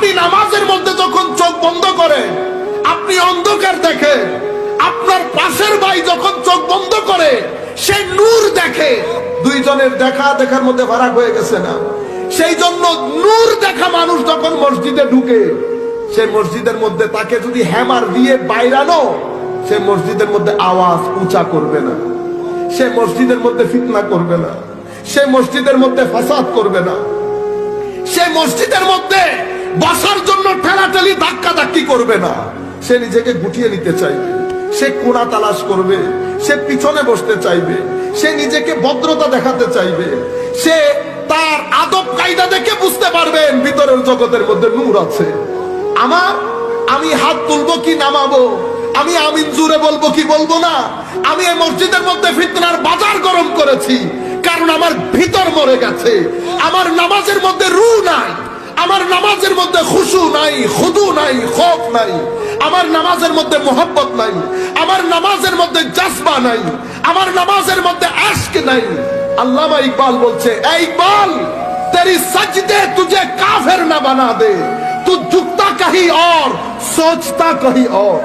আপনি নামাজের মধ্যে যখন চোখ বন্ধ করেন, আপনি অন্ধকার দেখে, আপনার পাশের ভাই যখন চোখ বন্ধ করে, সে নূর দেখে। দুইজনের দেখা দেখার মধ্যে ফারাক হয়ে গেছে না। সেই জন্য নূর দেখা মানুষ যখন মসজিদে ঢুকে, সে মসজিদের মধ্যে তাকে যদি হ্যামার দিয়ে বাইরানো, সে মসজিদের মধ্যে আওয়াজ উঁচা করবে না। সে মসজিদের মধ্যে ফিতনা করবে না। সে মসজিদের মধ্যে ফাসাদ করবে না। মসজিদের মধ্যে বসার জন্য ঠেলাঠেলি ধাক্কা ধাক্কি করবে না। সে নিজেকে গুটিয়ে নিতে চাইবে। সে কোনা তালাশ করবে। সে পিছনে বসতে চাইবে। সে নিজেকে ভদ্রতা দেখাতে চাইবে। সে তার আদব কায়দা দেখে বুঝতে পারবেন ভিতরের জগতের মধ্যে নূর আছে। আমার, আমি হাত তুলবো কি নামাবো? আমি আমিন জুড়ে বলব কি বলব না? আমি এই মসজিদের মধ্যে ফিতনার বাজার গরম করেছি। কারণ আমার ভিতর মরে গেছে। আমার নামাজের মধ্যে রু নাই। আমার নামাজের মধ্যে খুশু নাই, খুদু নাই খোফ নাই। আমার নামাজের মধ্যে মোহাম্মত নাই। আমার নামাজের মধ্যে জাজবা নাই। আমার নামাজের মধ্যে আশক নাই। আল্লামা ইকবাল বলছে, এই ইকবাল, তেরি সাজদে তুঝে কাফের না বানা দে। তু ঝুকতা কহি অর সোচতা কহি অর।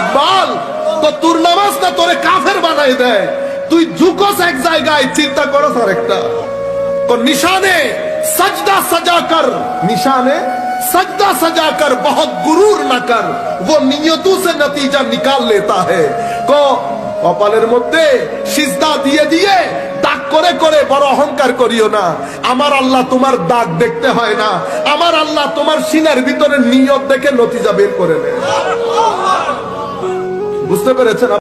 ইকবাল, তো তোর নামাজ না তোরে কাফের বানাই দেয়। তুই ঝুকোস এক জায়গায় চিন্তা করস আর একটা তো নিশানে सजदा सजा कर निशाने सजदा सजा कर बहुत गुरूर न कर वो नियतों से नतीजा निकाल लेता है को কপালের মধ্যে সিজদা দিয়ে দিয়ে দাগ করে করে বড় অহংকার করিও না আমার আল্লাহ তোমার দাগ দেখতে হয় না আমার আল্লাহ তোমার সিনার ভিতরে নিয়ত দেখে নতিজা বের করে নেয় বুঝতে পেরেছেন